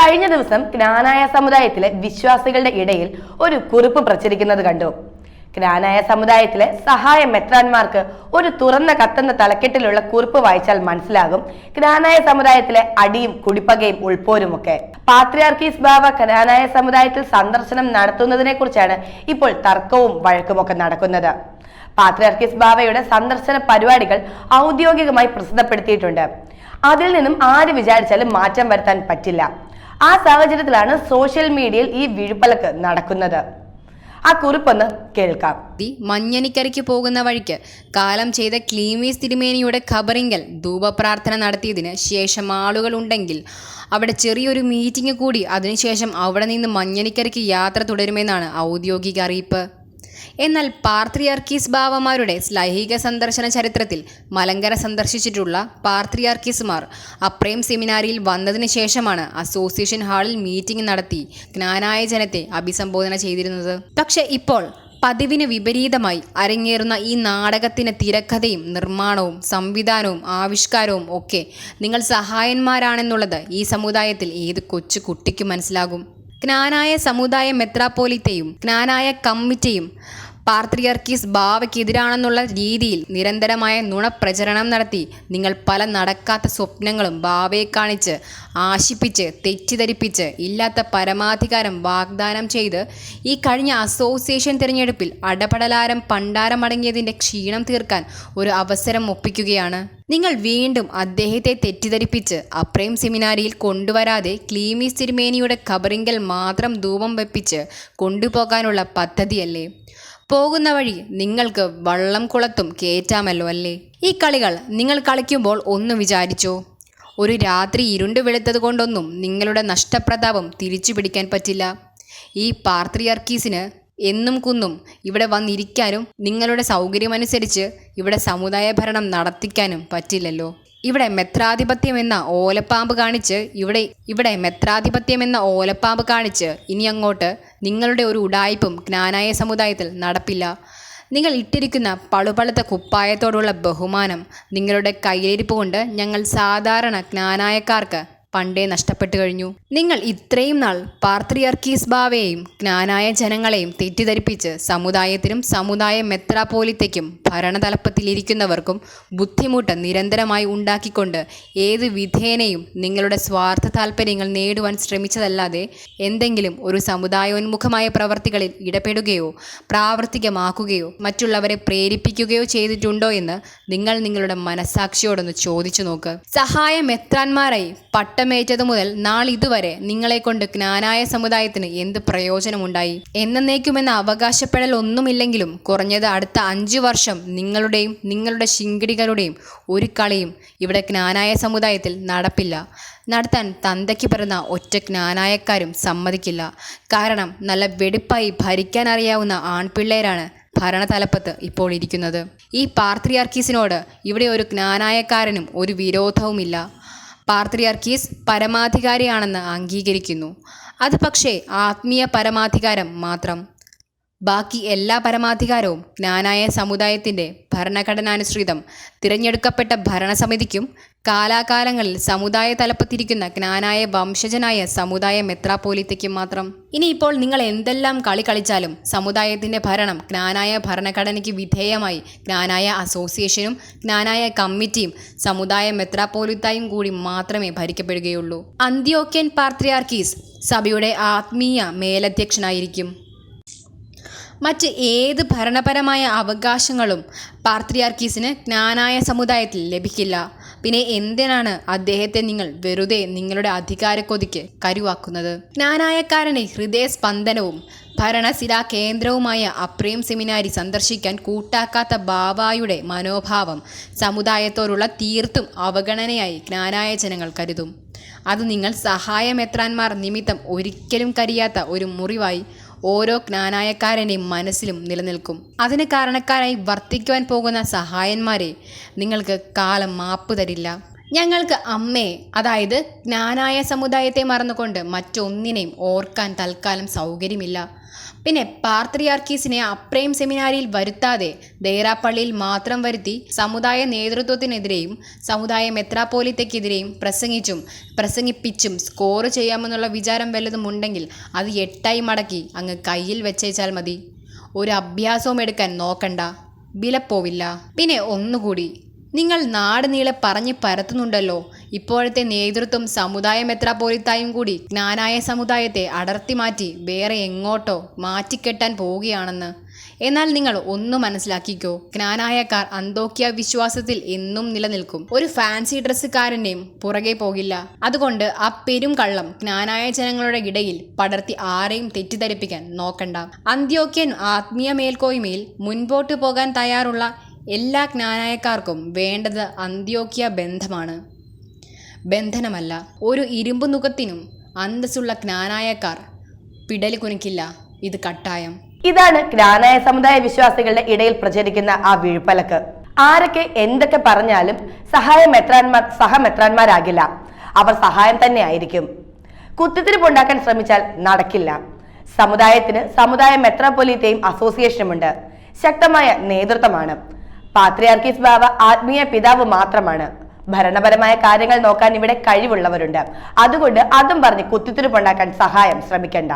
കഴിഞ്ഞ ദിവസം ജ്ഞാനായ സമുദായത്തിലെ വിശ്വാസികളുടെ ഇടയിൽ ഒരു കുറിപ്പ് പ്രചരിക്കുന്നത് കണ്ടു. ജ്ഞാനായ സമുദായത്തിലെ സഹായ മെത്രാന്മാർക്ക് ഒരു തുറന്ന കത്തെന്ന തലക്കെട്ടിലുള്ള കുറിപ്പ് വായിച്ചാൽ മനസ്സിലാകും ജ്ഞാനായ സമുദായത്തിലെ അടിയും കുടിപ്പകയും ഉൾപ്പോരുമൊക്കെ പാത്രിയാർക്കീസ് ബാബ ജ്ഞാനായ സമുദായത്തിൽ സന്ദർശനം നടത്തുന്നതിനെ കുറിച്ചാണ് ഇപ്പോൾ തർക്കവും വഴക്കുമൊക്കെ നടക്കുന്നത്. പാത്രിയാർക്കീസ് ബാബയുടെ സന്ദർശന പരിപാടികൾ ഔദ്യോഗികമായി പ്രസിദ്ധപ്പെടുത്തിയിട്ടുണ്ട്. അതിൽ നിന്നും ആര് വിചാരിച്ചാലും മാറ്റം വരുത്താൻ പറ്റില്ല. ആ സാഹചര്യത്തിലാണ് സോഷ്യൽ മീഡിയയിൽ ഈ വിഴുപ്പലക്ക് നടക്കുന്നത്. ആ കുറിപ്പൊന്ന് കേൾക്കാം. മഞ്ഞനിക്കരയ്ക്ക് പോകുന്ന വഴിക്ക് കാലം ചെയ്ത ക്ലീമീസ് തിരുമേനിയുടെ ഖബറിങ്കൽ ധൂപപ്രാർത്ഥന നടത്തിയതിന് ശേഷം ആളുകൾ ഉണ്ടെങ്കിൽ അവിടെ ചെറിയൊരു മീറ്റിംഗ് കൂടി. അതിനുശേഷം അവിടെ നിന്ന് മഞ്ഞനിക്കരയ്ക്ക് യാത്ര തുടരുമെന്നാണ് ഔദ്യോഗിക അറിയിപ്പ്. എന്നാൽ പാർത്രിയാർക്കീസ് ബാവമാരുടെ ലൈംഗിക സന്ദർശന ചരിത്രത്തിൽ മലങ്കര സന്ദർശിച്ചിട്ടുള്ള പാർത്രിയാർക്കീസുമാർ അപ്രേം സെമിനാരിയിൽ വന്നതിന് ശേഷമാണ് അസോസിയേഷൻ ഹാളിൽ മീറ്റിംഗ് നടത്തി ജ്ഞാനായ ജനത്തെ അഭിസംബോധന ചെയ്തിരുന്നത്. പക്ഷേ ഇപ്പോൾ പതിവിന് വിപരീതമായി അരങ്ങേറുന്ന ഈ നാടകത്തിന് തിരക്കഥയും നിർമ്മാണവും സംവിധാനവും ആവിഷ്കാരവും ഒക്കെ നിങ്ങൾ സഹായന്മാരാണെന്നുള്ളത് ഈ സമുദായത്തിൽ ഏത് കൊച്ചു കുട്ടിക്കും മനസ്സിലാകും. ജ്ഞാനായ സമുദായ മെത്രാപ്പോലിത്തെയും ജ്ഞാനായ കമ്മിറ്റിയും പാർത്രിയർക്കീസ് ബാവയ്ക്കെതിരാണെന്നുള്ള രീതിയിൽ നിരന്തരമായ നുണപ്രചരണം നടത്തി നിങ്ങൾ പല നടക്കാത്ത സ്വപ്നങ്ങളും ബാവയെ കാണിച്ച് ആശിപ്പിച്ച് തെറ്റിദ്ധരിപ്പിച്ച് ഇല്ലാത്ത പരമാധികാരം വാഗ്ദാനം ചെയ്ത് ഈ കഴിഞ്ഞ അസോസിയേഷൻ തിരഞ്ഞെടുപ്പിൽ അടപടലാരം പണ്ടാരമടങ്ങിയതിന്റെ ക്ഷീണം തീർക്കാൻ ഒരു അവസരം ഒപ്പിക്കുകയാണ്. നിങ്ങൾ വീണ്ടും അദ്ദേഹത്തെ തെറ്റിദ്ധരിപ്പിച്ച് അപ്രേം സെമിനാരിയിൽ കൊണ്ടുവരാതെ ക്ലീമിസ് തിരുമേനിയുടെ കബറിങ്കൽ മാത്രം ധൂപം വെപ്പിച്ച് കൊണ്ടുപോകാനുള്ള പദ്ധതിയല്ലേ? പോകുന്ന വഴി നിങ്ങൾക്ക് വള്ളം കുളത്തും കയറ്റാമല്ലോ അല്ലേ? ഈ കളികൾ നിങ്ങൾ കളിക്കുമ്പോൾ ഒന്ന് വിചാരിച്ചോ? ഒരു രാത്രി ഇരുണ്ട് വെളുത്തത് കൊണ്ടൊന്നും നിങ്ങളുടെ നഷ്ടപ്രതാപം തിരിച്ചു പിടിക്കാൻ പറ്റില്ല. ഈ പാർത്രിയർക്കീസിന് എന്നും കുന്നും ഇവിടെ വന്നിരിക്കാനും നിങ്ങളുടെ സൗകര്യമനുസരിച്ച് ഇവിടെ സമുദായ ഭരണം നടത്തിക്കാനും പറ്റില്ലല്ലോ. ഇവിടെ മെത്രാധിപത്യം എന്ന ഓലപ്പാമ്പ് കാണിച്ച് ഇവിടെ ഇവിടെ മെത്രാധിപത്യം എന്ന ഓലപ്പാമ്പ് കാണിച്ച് ഇനി അങ്ങോട്ട് നിങ്ങളുടെ ഒരു ഉടായ്പും ജ്ഞാനായ സമുദായത്തിൽ നടപ്പില്ല. നിങ്ങൾ ഇട്ടിരിക്കുന്ന പളുപളുത്ത കുപ്പായത്തോടുള്ള ബഹുമാനം നിങ്ങളുടെ കയ്യിലിരിപ്പ് കൊണ്ട് ഞങ്ങൾ സാധാരണ ജ്ഞാനായക്കാർക്ക് പണ്ടേ നഷ്ടപ്പെട്ടു കഴിഞ്ഞു. നിങ്ങൾ ഇത്രയും നാൾ പാർത്രിയർക്കീസ് ബാവയെയും ജ്ഞാനായ ജനങ്ങളെയും തെറ്റിദ്ധരിപ്പിച്ച് സമുദായത്തിനും സമുദായ മെത്രാപോലിത്തയ്ക്കും ഭരണതലപ്പത്തിലിരിക്കുന്നവർക്കും ബുദ്ധിമുട്ട് നിരന്തരമായി ഉണ്ടാക്കിക്കൊണ്ട് ഏത് വിധേനയും നിങ്ങളുടെ സ്വാർത്ഥ താല്പര്യങ്ങൾ നേടുവാൻ ശ്രമിച്ചതല്ലാതെ എന്തെങ്കിലും ഒരു സമുദായോന്മുഖമായ പ്രവർത്തികളിൽ ഇടപെടുകയോ പ്രാവർത്തികമാക്കുകയോ മറ്റുള്ളവരെ പ്രേരിപ്പിക്കുകയോ ചെയ്തിട്ടുണ്ടോ എന്ന് നിങ്ങൾ നിങ്ങളുടെ മനസാക്ഷിയോടൊന്ന് ചോദിച്ചു നോക്ക്. സഹായ മെത്രാന്മാരായി പട്ടമേറ്റതു മുതൽ നാളിതുവരെ നിങ്ങളെ കൊണ്ട് ജ്ഞാനായ സമുദായത്തിന് എന്ത് പ്രയോജനമുണ്ടായി? എന്നേക്കുമെന്ന അവകാശപ്പെടൽ ഒന്നുമില്ലെങ്കിലും കുറഞ്ഞത് അടുത്ത അഞ്ചു വർഷം നിങ്ങളുടെയും നിങ്ങളുടെ ശിങ്കിടികളുടെയും ഒരു കളിയും ഇവിടെ ജ്ഞാനായ സമുദായത്തിൽ നടപ്പില്ല. നടത്താൻ തന്തയ്ക്ക് പിറന്ന ഒറ്റ ജ്ഞാനായക്കാരും സമ്മതിക്കില്ല. കാരണം നല്ല വെടിപ്പായി ഭരിക്കാൻ അറിയാവുന്ന ആൺപിള്ളേരാണ് ഭരണതലപ്പത്ത് ഇപ്പോൾ ഇരിക്കുന്നത്. ഈ പാർത്രിയാർക്കീസിനോട് ഇവിടെ ഒരു ജ്ഞാനായക്കാരനും ഒരു വിരോധവുമില്ല. പാർത്രിയാർക്കീസ് പരമാധികാരിയാണെന്ന് അംഗീകരിക്കുന്നു. അത് പക്ഷേ ആത്മീയ പരമാധികാരം മാത്രം. ബാക്കി എല്ലാ പരമാധികാരവും ജ്ഞാനായ സമുദായത്തിന്റെ ഭരണഘടനാനുസൃതം തിരഞ്ഞെടുക്കപ്പെട്ട ഭരണസമിതിക്കും കാലാകാലങ്ങളിൽ സമുദായ തലപ്പത്തിരിക്കുന്ന ജ്ഞാനായ വംശജനായ സമുദായ മെത്രാപോലിത്തയ്ക്കും മാത്രം. ഇനി ഇപ്പോൾ നിങ്ങൾ എന്തെല്ലാം കളി കളിച്ചാലും സമുദായത്തിന്റെ ഭരണം ജ്ഞാനായ ഭരണഘടനയ്ക്ക് വിധേയമായി. ജ്ഞാനായ അസോസിയേഷനും ജ്ഞാനായ കമ്മിറ്റിയും സമുദായ മെത്രാപോലിത്തായും കൂടി മാത്രമേ ഭരിക്കപ്പെടുകയുള്ളൂ. അന്ത്യോക്യൻ പാർത്രിയാർക്കീസ് സഭയുടെ ആത്മീയ മേലധ്യക്ഷനായിരിക്കും. മറ്റ് ഏത് ഭരണപരമായ അവകാശങ്ങളും പാർത്രിയാർക്കീസിന് ജ്ഞാനായ സമുദായത്തിൽ ലഭിക്കില്ല. പിന്നെ എന്തിനാണ് അദ്ദേഹത്തെ നിങ്ങൾ വെറുതെ നിങ്ങളുടെ അധികാരക്കൊതിക്ക് കരുവാക്കുന്നത്? ജ്ഞാനായക്കാരനെ ഹൃദയസ്പന്ദനവും ഭരണശിലാ കേന്ദ്രവുമായ അപ്രേം സെമിനാരി സന്ദർശിക്കാൻ കൂട്ടാക്കാത്ത ബാബായുടെ മനോഭാവം സമുദായത്തോടുള്ള തീർത്തും അവഗണനയായി ജ്ഞാനായ ജനങ്ങൾ കരുതും. അത് നിങ്ങൾ സഹായമെത്രാന്മാർ നിമിത്തം ഒരിക്കലും കരിയാത്ത ഒരു മുറിവായി ഓരോ ജ്ഞാനായക്കാരന്റെയും മനസ്സിലും നിലനിൽക്കും. അതിന് കാരണക്കാരായി വർത്തിക്കുവാൻ പോകുന്ന സഹായന്മാരെ നിങ്ങൾക്ക് കാലം മാപ്പ് തരില്ല. ഞങ്ങൾക്ക് അമ്മയെ അതായത് ജ്ഞാനായ സമുദായത്തെ മറന്നുകൊണ്ട് മറ്റൊന്നിനെയും ഓർക്കാൻ തൽക്കാലം സൗകര്യമില്ല. പിന്നെ പാർത്രിയാർക്കീസിനെ അപ്രൈം സെമിനാരിയിൽ വരുത്താതെ ദേറാപ്പള്ളിയിൽ മാത്രം വരുത്തി സമുദായ നേതൃത്വത്തിനെതിരെയും സമുദായ മെത്രാപോലിത്തയ്ക്കെതിരെയും പ്രസംഗിച്ചും പ്രസംഗിപ്പിച്ചും സ്കോർ ചെയ്യാമെന്നുള്ള വിചാരം വല്ലതും ഉണ്ടെങ്കിൽ അത് എട്ടായി മടക്കി അങ്ങ് കയ്യിൽ വെച്ചേച്ചാൽ മതി. ഒരു അഭ്യാസവും എടുക്കാൻ നോക്കണ്ട. വിലപ്പോവില്ല. പിന്നെ ഒന്നുകൂടി. നിങ്ങൾ നാട് നീളെ പറഞ്ഞ് പരത്തുന്നുണ്ടല്ലോ. ഇപ്പോഴത്തെ നേതൃത്വം സമുദായ മെത്രാപോലിത്തായും കൂടി ജ്ഞാനായ സമുദായത്തെ അടർത്തി മാറ്റി വേറെ എങ്ങോട്ടോ മാറ്റിക്കെട്ടാൻ പോവുകയാണെന്ന്. എന്നാൽ നിങ്ങൾ ഒന്ന് മനസ്സിലാക്കിക്കോ ജ്ഞാനായക്കാർ അന്തോക്യ വിശ്വാസത്തിൽ എന്നും നിലനിൽക്കും. ഒരു ഫാൻസി ഡ്രസ്സുകാരന്റെയും പുറകെ പോകില്ല. അതുകൊണ്ട് ആ പെരും കള്ളം ജ്ഞാനായ ജനങ്ങളുടെ ഇടയിൽ പടർത്തി ആരെയും തെറ്റിദ്ധരിപ്പിക്കാൻ നോക്കണ്ട. അന്ത്യോക്യൻ ആത്മീയ മേൽക്കോയ്മയിൽ മുൻപോട്ട് പോകാൻ തയ്യാറുള്ള എല്ലാ ജ്ഞാനായക്കാർക്കും വേണ്ടത് അന്ത്യോക്യ ബന്ധമാണ്. ബന്ധനമല്ല. ഒരു ഇരുമ്പു നുഖത്തിനും അന്തസ്സുള്ള ജ്ഞാനായക്കാർ പിടലി കുനിക്കില്ല ഇത് കട്ടായം. ഇതാണ് ജ്ഞാനായ സമുദായ വിശ്വാസികളുടെ ഇടയിൽ പ്രചരിക്കുന്ന ആ വിഴുപ്പലക്ക്. ആരൊക്കെ എന്തൊക്കെ പറഞ്ഞാലും സഹായ മെത്രാന്മാർ സഹമെത്രാന്മാരാകില്ല. അവർ സഹായം തന്നെ ആയിരിക്കും. കുത്തിത്തിരിപ്പുണ്ടാക്കാൻ ശ്രമിച്ചാൽ നടക്കില്ല. സമുദായത്തിന് സമുദായ മെത്രാപ്പൊലീത്തയും അസോസിയേഷനുമുണ്ട്. ശക്തമായ നേതൃത്വമാണ്. പാത്രിയാർക്കീസ് ബാബ ആത്മീയ പിതാവ് മാത്രമാണ്. ഭരണപരമായ കാര്യങ്ങൾ നോക്കാൻ ഇവിടെ കഴിവുള്ളവരുണ്ട്. അതുകൊണ്ട് അതും പറഞ്ഞ് കുത്തിത്തിരിപ്പുണ്ടാക്കാൻ സഹായം ശ്രമിക്കണ്ട.